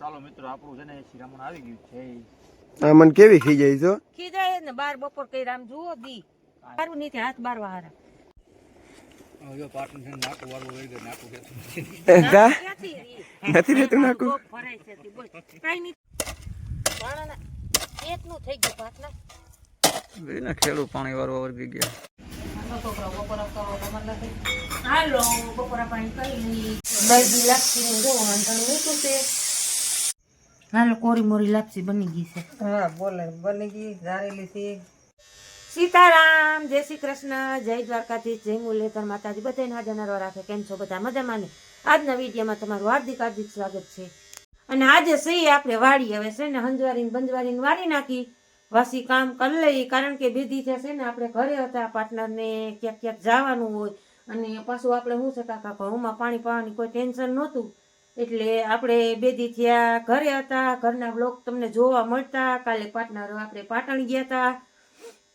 ચાલો મિત્રો આપણું છે ને શિરામણ આવી ગયું છે. આ મન કેવી ખીજાઈ છો? ખીજાય જાય ને બાર બપોર કઈ રામ જુઓ દી. મારું નીચે હાથ નાકું કહેતું નથી. રહેતું નાકું. થઈ ગયું પાટલા. ના. ખેડૂત પાણી વાળું વળગી ગયા. હાલો બપોરા કરો, તમારે નથી. હાલો બપોરા પાણી કરી દહીં છે? હાલો કોરી મોરી લાપસી બની ગઈ છે. હા બોલે બની ગઈ ધારેલી છે સીતારામ જય શ્રી કૃષ્ણ જય દ્વારકાથી જય મુલેતર માતાજી. બધાને હાજર નરવા રાખે. કેમ છો બધા? મજામાં ને? આજના વિડીયોમાં તમારું હાર્દિક હાર્દિક સ્વાગત છે. અને આજે સહી આપણે વાળી. હવે છે ને હંજવારીને બંજવારીને વાળી નાખી. વાસી કામ કરી લઈ કારણ કે બીજી છે છે ને આપણે ઘરે હતા પાર્ટનરને ક્યાંક ક્યાંક જવાનું હોય. અને પાછું આપણે શું છે કાકા ઘઉંમાં પાણી પાવાની કોઈ ટેન્શન નહોતું. એટલે આપણે બે દી થયા ઘરે હતા. ઘરના બ્લોગ તમને જોવા મળતા. કાલે પાર્ટનર આપણે પાટણ ગયા હતા.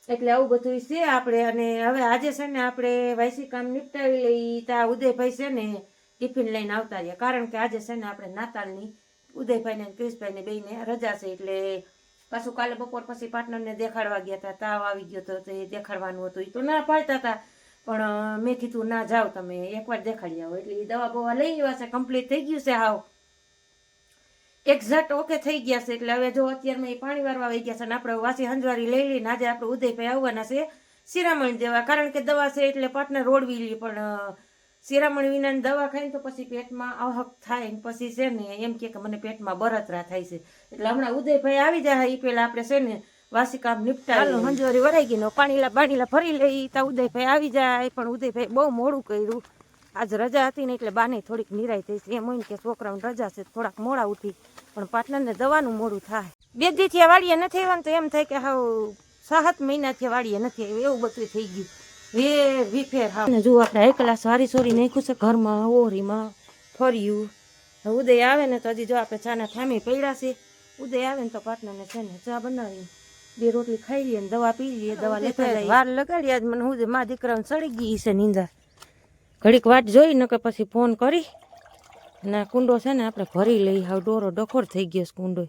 એટલે આવું બધું છે આપણે. અને હવે આજે છે ને આપણે વાયસી કામ નિપટાવી લઈ ત્યાં ઉદયભાઈ છે ને ટિફિન લઈને આવતા રહ્યા. કારણ કે આજે છે ને આપણે નાતાલની ઉદયભાઈને ક્રિશભાઈને બેને રજા છે. એટલે પાછું કાલે બપોર પછી પાર્ટનરને દેખાડવા ગયા હતા. તાવ આવી ગયો હતો તો એ દેખાડવાનું હતું. એ તો ના પાડતા હતા. પણ મેં કીધું, ના, જાઓ તમે, એકવાર દેખાડી આવો. એટલે એ દવા બવા લઈ આવ્યા છે કમ્પ્લીટ થઈ ગયું છે હાવ. એક્ઝેક્ટ ઓકે થઈ ગયા છે, એટલે હવે જો અત્યારમાં એ પાણી વારવા આવી ગયા છે અને આપણે વાસી હંજવારી લઈ લઈને આજે આપણે ઉદયભાઈ આવવાના છે શિરામણ દેવા. કારણ કે દવા છે એટલે પાટને રોડવી લી, પણ શિરામણ વિનાની દવા ખાઈને તો પછી પેટમાં અહક થાય ને પછી છે ને, એમ કે મને પેટમાં બરતરા થાય છે. એટલે હમણાં ઉદયભાઈ આવી જાય એ પહેલાં આપણે છે ને વાસી કામ નિપટાવી હંજોરી વરાઈ ગઈ પાણીલા બાણીલા ફરી લઈ, તા ઉદયભાઈ આવી જાય, પણ ઉદયભાઈ બહુ મોડું કર્યું. આજ રજા હતી ને એટલે બાને થોડીક નિરાય થઈ એમ હોય કે છોકરાઓને રજા છે થોડાક મોડા ઉઠી, પણ પાર્ટનરને દવાનું મોડું થાય. બે દીથી વાડીએ નથી આવવાનું તો એમ થાય કે હાવ સાત મહિનાથી વાડીએ નથી આવ્યું. એવું બધું થઈ ગયું. વે વિફેર હા જો આપણે એકલા સારી સોરી નાખ્યું છે ઘરમાં, ઓરીમાં, ફર્યું. ઉદય આવે ને તો હજી જો આપણે ચાના થામી પડ્યા છે, ઉદય આવે ને તો પાર્ટનરને છે ને ચા બનાવી. બે રોટલી ખાઈ લઈએ ને દવા પી લઈએ દવા લેતા જઈએ. વાર લગાડી આજ મને હું મા દીકરાને ચડી ગઈ છે નીંદર ઘડીક વાટ જોઈ નકર કે પછી ફોન કરી. અને કુંડો છે ને આપણે ભરી લઈએ હવે ડોરો ડખોર થઈ ગયો છે કુંડો.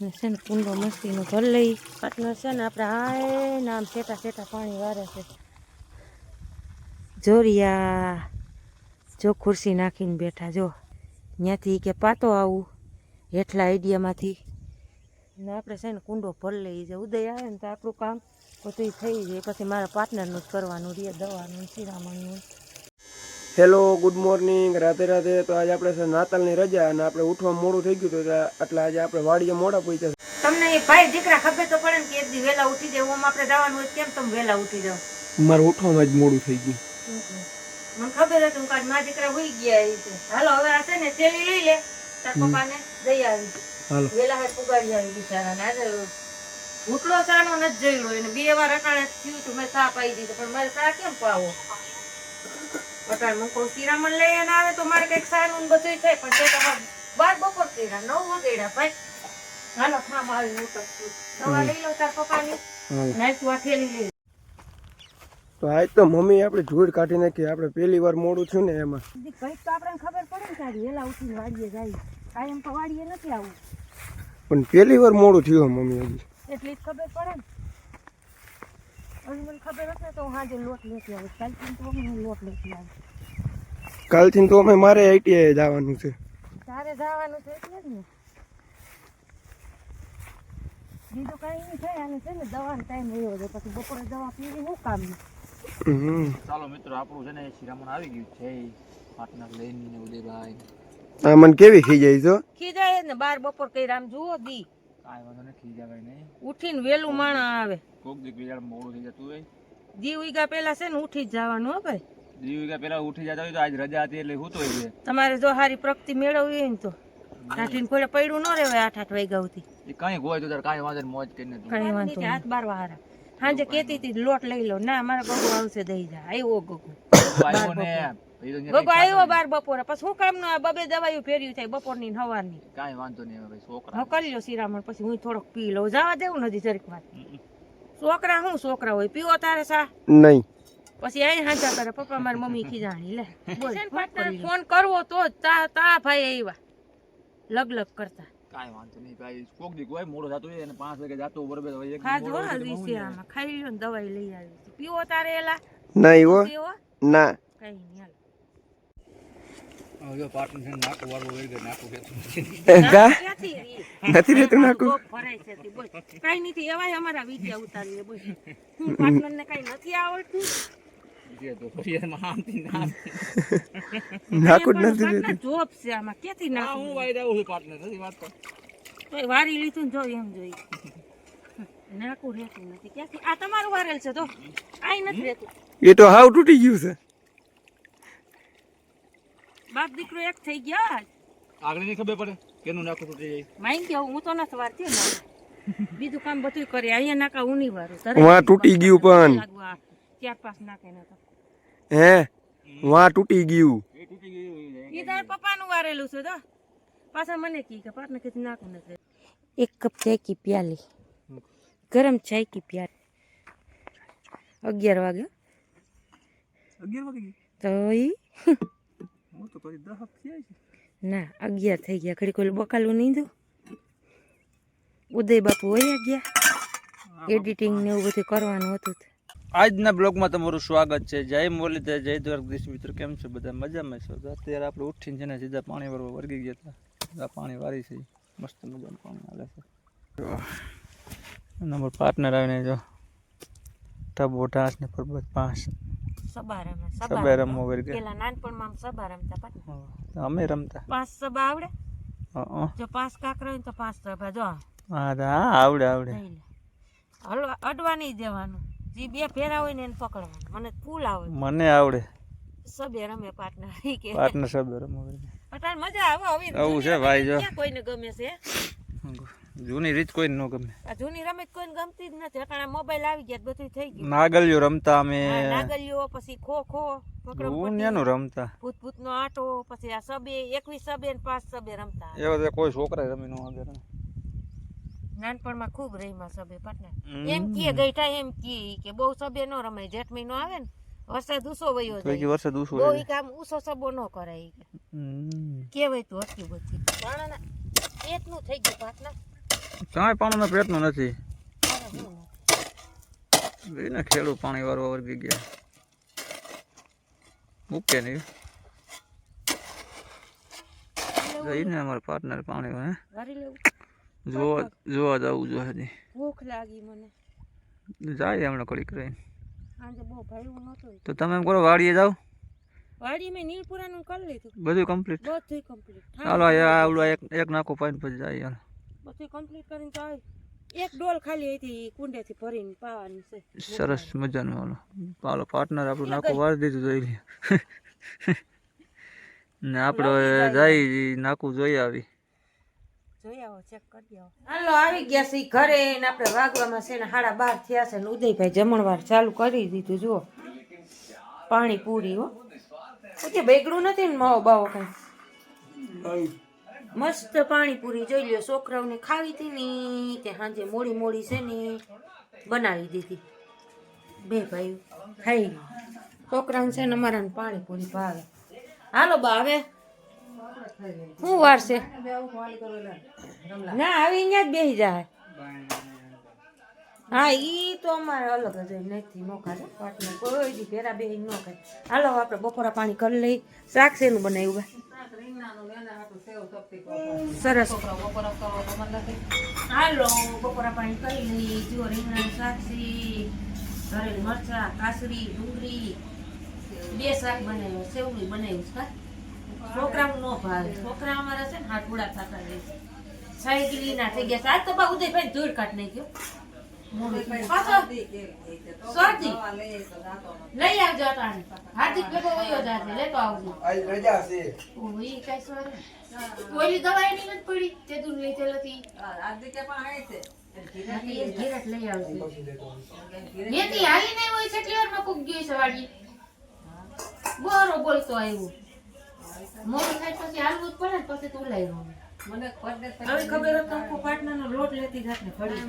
ને છે ને કુંડો મસ્તીનો ભરી લઈ. પાર્ટનર છે ને આપણે હાય ને આમ સેટા સેટા પાણી વારે છે. જોરિયા જો ખુરશી નાખીને બેઠા જો. ત્યાંથી કે પાતો આવું હેઠલા આઈડિયામાંથી ને આપણે છે ને કુંડો ભરી લઈએ છે ઉદય આવે ને તો આપણું કામ બધું થઈ જાય. પછી મારા પાર્ટનરનું જ કરવાનું રે દવાનું શિરામણનું. હેલો ગુડ મોર્નિંગ રાતે રાતે તો આજે આપણે છે નાતાલની રજા અને આપણે ઉઠવા મોડું થઈ ગયું હતું એટલે આજે આપણે વાડીએ મોડા પહોંચ્યા તમને એ ભાઈ દીકરા ખબર તો પડે ને કે એક દી વહેલા ઉઠી જાય ઓમ આપણે જવાનું હોય કેમ તમે વહેલા ઉઠી જાવ? મારે ઉઠવામાં જ મોડું થઈ ગયું. મને ખબર હતી હું આજ મારા દીકરા હોઈ ગયા એ હાલો હવે આ છે ને થેલી લઈ લે. તાર પપ્પાને દઈ આવી. હાલો. વેલા હાથ પુગાડી આવી બિચારાને. આજે ભૂટલો ચાનો નથી જોયો એને બે વાર અટાણે થયું હતું મેં ચા પાઈ દીધો. પણ મારે ચા કેમ પાવો? અટાણે કોઈ શિરામણ લઈ અને આવે તો મારે કંઈક સાનું બધું થાય. પણ તે તો બાર બપોર કર્યા નવ વગેડા ભાઈ. હાલો ઠામ આવી ઉતરશું દવા લઈ લો તાર પપ્પાની. નાખ્યું આ લઈ તો આજ તો મમ્મી આપણે ધૂળ કાઢી નાખી. આપણે પહેલી વાર મોડું થયું ને એમાં. કંઈક તો આપણને ખબર પડે ને તારી વેલા ઉઠીને વાડીએ જાય. કાયમ તો વાડીએ નથી આવું પણ પહેલી વાર મોડું થયું મમ્મી હજી. એટલી જ ખબર પડે ને. હજી મને ખબર હશે તો હું આજે લોટ લેતી આવીશ. કાલથી તો હું લોટ લેતી આવીશ. કાલથી તો અમે મારે આઈટીઆઈ જવાનું છે. તારે જવાનું છે એટલે જ ને. બીજું કાંઈ નહીં થાય અને છે ને દવાનો ટાઈમ રહ્યો છે. પછી બપોરે દવા પીવી શું કામ હમ ચાલો મિત્રો આપણું છે ને શિરામણ આવી ગયું છે. પાર્ટનર લઈને ને ઉદયભાઈ આ મને કેવી ખીજાઈ છો? ખીજાય ને બાર બપોર કઈ રામ જુઓ દી. કાઈ વાંધો નથી ખીજાવાય નહીં. ઉઠીને વેલું માણા આવે. કોક દી બીજા મોડું થઈ જતું હોય. દી ઉઈગા પેલા છે ને ઉઠી જ જવાનું હો ભાઈ. દીવ વાગ્યા પહેલા ઉઠી જતા હોય તો આજ રજા હતી એટલે હું તો છે તમારે જો સારી પ્રગતિ મેળવવી હોય ને તો. કાઠીને કોઈ પડ્યું ન રહેવાય આઠ આઠ વાગ્યા સુધી. કઈ કાંઈ હોય તો તાર કાઈ વાંધો નહીં, મોજ કરીને કઈ વાંધો હાથ બાર હારા. સાંજે કેતી હતી લોટ લઈ લો. ના મારા ગગુ આવશે દઈ જા. આવ્યો ગગુ. ગગો ને આવ્યો બાર બપોરે. પછી શું કામ આ બબે દવાઈઓ ફેર્યું થાય બપોરની ને હવારની. કાંઈ વાંધો નહીં હવે છોકરા. હું કરી લો શિરામણ પછી હું થોડોક પી લઉં. જવા દેવું નથી જરીક વાર. છોકરા શું છોકરા હોય. પીવો તારે સા? નહીં. પછી અહીં હાંચા કરે પપ્પા મારી મમ્મી ખીજાણી. લે બોલ ફોન કરવો તો જ તા તા ભાઈ આવ્યા. લગ લગ કરતા. કાંઈ વાંધો નહીં ભાઈ. કોક દી કોઈ મોડો થતો હોય અને પાંચ વાગે જતો બરોબર હોય એક ખાજો મોડો છે આમાં ખાઈ લ્યો ને દવાઈ લઈ આવી. છે પીવો તારે એલા? ના ઈવો ના. કઈ નહીં હાલ. હવે? નથી રહેતું નાખું? કઈ નથી એવાય અમારા વિદ્યા ઉતારીએ બોલ. હું ને કઈ નથી આવડતું? જે તો ફરી એમાં આમથી ને આમ. નાખું જ નથી પાટલા જોબ છે આમાં ક્યાંથી આ હું વાઈ આવું છું પાટણ નથી વાત તો વારી લીધું જો એમ જોઈ નાકું રહેતું નથી ક્યાંથી આ તમારું વારેલ છે તો આઈ નથી રહેતું એ તો હાવ તૂટી ગયું છે બાપ દીકરો એક થઈ ગયા આગળ નહીં ખબર પડે કેનું નાકું તૂટી જાય માઈન કે હું તો નથી વારતી ને બીજું કામ બધું કરે અહીંયા નાકા ઉની વારું તૂટી ગયું પણ ચાર પાંચ નાકે ના તો હે? વા તૂટી ગયું. એ તાર પપ્પાનું વારેલું છે તો પાછા મને કી કે પાટને કે નાખું નથી એક કપ ચાય કી પ્યાલી ગરમ ચાય કી પ્યાલી અગિયાર વાગે. અગિયાર વાગે તો ઈ? હું તો કરી દસ થયા છે. ના અગિયાર થઈ ગયા. ઘડી કોઈ બકાલું નહીં દઉં ઉદય બાપુ વયા ગયા. એડિટિંગ ને એવું બધું કરવાનું હતું. આજના બ્લોગમાં તમારું સ્વાગત છે. જય મુરલીધર જય દ્વારકાધીશ મિત્રો. કેમ છો બધા? મજામાં છો? અત્યારે આપણે ઉઠીને છે ને સીધા પાણી વાળવા વર્ગી ગયા હતા. સીધા પાણી વારી છે. મસ્ત મજાનું પાણી આવે છે. નંબર પાર્ટનર આવીને જો ટબો ઢાસ ને પરબત પાંચ સબા રમે વર્ગે પેલા નાનપણમાં સબા રમતા અમે રમતા. પાંચ સબા આવડે? જો પાંચ કાકરા તો પાંચ સબા. જો. હા આવડે આવડે. હલવા અડવા નહીં દેવાનું. જે બે ફેરા હોય ને એને પકડવાનું. મને ફૂલ આવે મને આવડે. સબે રમે પાર્ટનર કે. પાર્ટનર સબે રમે વર્ગે મજા આવે હવે. આવું છે ભાઈ જો. કોઈને ગમે છે? જૂની રીત કોઈ ન ગમે. આ જૂની રમત કોઈને ગમતી જ નથી. અટાણે મોબાઈલ આવી ગયા બધું થઈ ગયું. નાગલિયો રમતા અમે. નાગલિયો પછી ખો ખો રમતા ભૂત ભૂત નો આટો પછી આ સબે એકવીસ સબે ને પાંચ સબે રમતા. એવા કોઈ છોકરા રમી નો આગળ નાનપણમાં ખૂબ રહીમાં સભે પાટના. એમ કીએ ગઈઠા એમ કીએ કે બહુ સભે નો રમાય જેઠ મહિનો આવે ને વરસાદ ઉસો વયો જાય કે વરસાદ દુસું બહુ ઈ કામ ઉસો સબો નો કરાય કે. કેવાય તો અટકી બધી. પાણાના પેટનું થઈ ગયું પાટના કાંઈ પાણાના પેટનું નથી. એને ખેડૂત પાણી વાળવા વર્ગી ગયા. મૂકે નહીં. જઈને અમારા પાર્ટનર પાણી હે. લેવું જોવા જોવા જવું જોઈએ હજી. ભૂખ લાગી મને. જાય હમણાં કડીક રહીને તો તમે એમ કરો વાડીએ જાઓ. વાડી મેં નીલપુરાનું કરી લીધું. બધું કમ્પ્લીટ બધું કમ્પ્લીટ ચાલો આ આવડું એક એક નાખો પાઈને પછી જાય યાર બધું કમ્પ્લીટ કરીને જાય. એક ડોલ ખાલી હતી કુંડેથી ભરીને પાવાની છે. સરસ મજાનું હાલો. હાલો પાર્ટનર આપણું નાખો વાર દીધું જોઈ લે ને આપણે જાય. નાખું જોઈ આવી. જોઈ આવો ચેક કરી આવો હાલો આવી ગયા છે ઘરે ને આપણે વાગવામાં છે ને સાડા બાર થયા છે ને ઉદયભાઈ જમણવાર ચાલુ કરી દીધું જુઓ. પાણી પૂરી હો. કે બેગડું નથી ને માવો બાવો કઈ? મસ્ત પાણીપુરી જોઈ લ્યો છોકરાઓને ખાવી હતી ને તે સાંજે મોડી મોડી છે ને બનાવી દીધી. બે ભાઈ ખાઈ ગયા છે ને અમારા પાણીપુરી ભાવે. હાલો બા હવે. શું વાર છે? ના આવી અહીંયા જ બેસી જાય. હા, ઈ તો અમારે અલગ જ નથી ખાય પાટને કોઈ દી ભેરા બેહી ન ખાય. હાલો આપણે બપોરા પાણી કરી લઈ શાક શેનું બનાવ્યું સરસ. હાલો, બપોરા પાણી કરી લઈ જુઓ, રીંગણાનું શાક છે ભરેલ મરચા, કાસરી, ડુંગળી, બે શાક બનાવ્યું સેવડી બનાવ્યું છે, કા? છોકરાઓને નો ભાવે. છોકરા અમારા છે ને હાથ ઉડા થતા રહે છે. સાયકલી ના થઈ ગયા. આજ તો બા ઉદયભાઈ ધૂળ કાઢ નાખ્યો. મોડું થયું. પાછો શરદી લઈ આવજો હાર્દિક ભેગો વયો જાશે. લેતો આવજો. રજા છે. ઓહ, ઈ કાંઈ ઓલી દવા એની નથી પડી? તે દૂર લઈ ઘેરટ આવજે. મેથી હાલી નહીં હોય છે એટલી વારમાં કોક ગયું છે વાડી બરો બોલતો આવ્યો. મોડું થાય પછી હાલવું જ પડે ને પછી તું લઈ રહ્યો હવે ખબર હતો હું પાટના લોટ લેતી જાત ને ફરી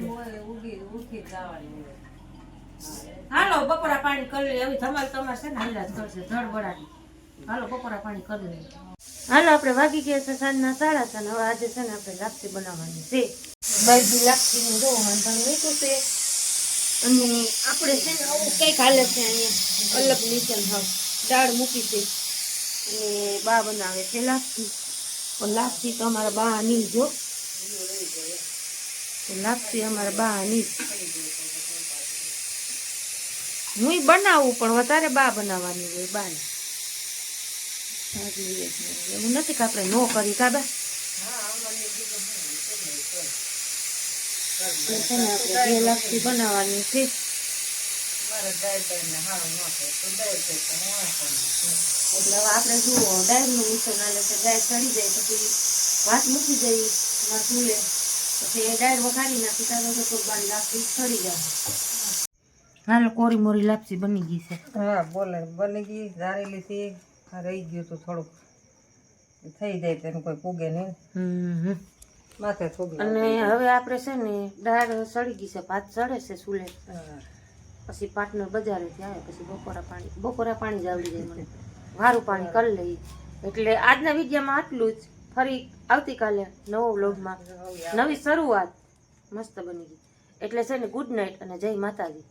હાલો બપોરા પાણી કરી લે. હવે ધમાલ તમારે છે ને હાલ્યા જ કરશે ધડ બળાટી હાલો બપોરા પાણી કરી લઈએ હાલો આપણે વાગી ગયા છે સાંજના સાડા ત્રણ હવે આજે છે ને આપણે લાપસી બનાવવાની છે. બાજુ લાપસીનું જો વાંધણ મૂક્યું છે અને આપણે છે ને આવું કંઈક હાલે છે અહીંયા અલગ નીચે હાવ દાળ મૂકી છે. અને બા બનાવે છે લાપસી. લાપસી તો અમારા બા આની જો. લાપસી અમારા બા આની હું બનાવું પણ વધારે બા બનાવવાની હોય બાને. એવું નથી કે આપણે નો કરી કાબા એટલે છે ને આપણે બે લાપસી બનાવવાની છે એટલે હવે આપણે જુઓ ડાયરનું મિશ્રણ આલે છે ડાયર ચડી જાય પછી ભાત મૂકી જઈ એમાં ચૂલે. પછી એ ડાયર વઘારી નાખી તારો તો કોઈ બાર લાપસી ચડી જાય. હાલ કોરી મોરી લાપસી બની ગઈ છે. હા બોલે બની ગઈ ધારેલી છે રહી ગયું તો થોડુંક. થઈ જાય તેનું કોઈ પૂગે નહીં. હમ માથે અને હવે આપણે છે ને દાળ સળી ગઈ છે ભાત સડે છે સુલે પછી પાર્ટનર બજારેથી આવે પછી બપોરા પાણી બપોરા પાણી જ આવડી જાય મને. વારું પાણી કરી લઈ. એટલે આજના વિડીયોમાં આટલું જ. ફરી આવતીકાલે નવો વ્લોગમાં. નવી શરૂઆત. મસ્ત બની ગઈ. એટલે છે ને ગુડ નાઇટ અને જય માતાજી.